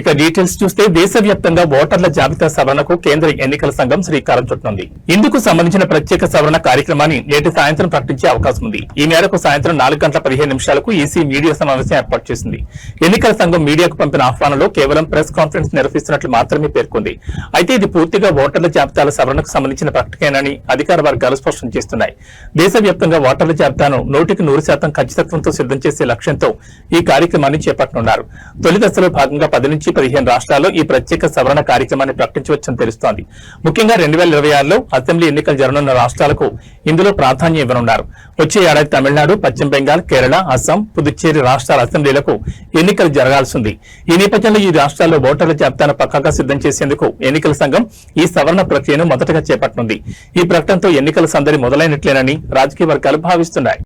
ఇక డీటెయిల్స్ చూస్తే దేశవ్యాప్తంగా ఓటర్ల జాబితా సవరణకు కేంద్ర ఎన్నికల సంఘం శ్రీకారం చుట్టనుంది ఇందుకు సంబంధించిన ప్రత్యేక సవరణ కార్యక్రమాన్ని నేటి సాయంత్రం ప్రకటించే అవకాశం ఉంది. ఈ మేరకు సాయంత్రం నాలుగు గంటల పదిహేను నిమిషాలకు ఈసీ మీడియా సమావేశం ఏర్పాటు చేసింది. ఎన్నికల సంఘం మీడియాకు పంపిన ఆహ్వానంలో కేవలం ప్రెస్ కాన్ఫరెన్స్ నిర్వహిస్తున్నట్లు మాత్రమే పేర్కొంది. అయితే ఇది పూర్తిగా ఓటర్ల జాబితాల సవరణకు సంబంధించిన ప్రకటనేనని అధికార వర్గాలు స్పష్టం చేస్తున్నాయి. దేశవ్యాప్తంగా ఓటర్ల జాబితాను నూటికి నూరు శాతం ఖచ్చితత్వంతో సిద్ధం చేసే లక్ష్యంతో ఈ కార్యక్రమాన్ని చేపట్టనున్నారు. తొలి దశలో భాగంగా పది నుంచి పదిహేను రాష్ట్రాల్లో ఈ ప్రత్యేక సవరణ కార్యక్రమాన్ని ప్రకటించవచ్చని తెలుస్తోంది. ముఖ్యంగా రెండు వేల ఇరవై ఆరులో అసెంబ్లీ ఎన్నికలు జరగనున్న రాష్ట్రాలకు ఇందులో ప్రాధాన్యం ఇవ్వనున్నారు. వచ్చే ఏడాది తమిళనాడు పశ్చిమ బెంగాల్ కేరళ అస్సాం పుదుచ్చేరి రాష్ట్రాల అసెంబ్లీలకు ఎన్నికలు జరగాల్సింది ఈ నేపథ్యంలో ఈ రాష్ట్రాల్లో ఓటర్ల జాబితాను పక్కాగా సిద్ధం చేసేందుకు ఎన్నికల సంఘం ఈ సవరణ ప్రక్రియను మొదటగా చేపట్టనుంది. ఈ ప్రకటనతో ఎన్నికల సందడి మొదలైనట్లేనని రాజకీయ వర్గాలు భావిస్తున్నాయి.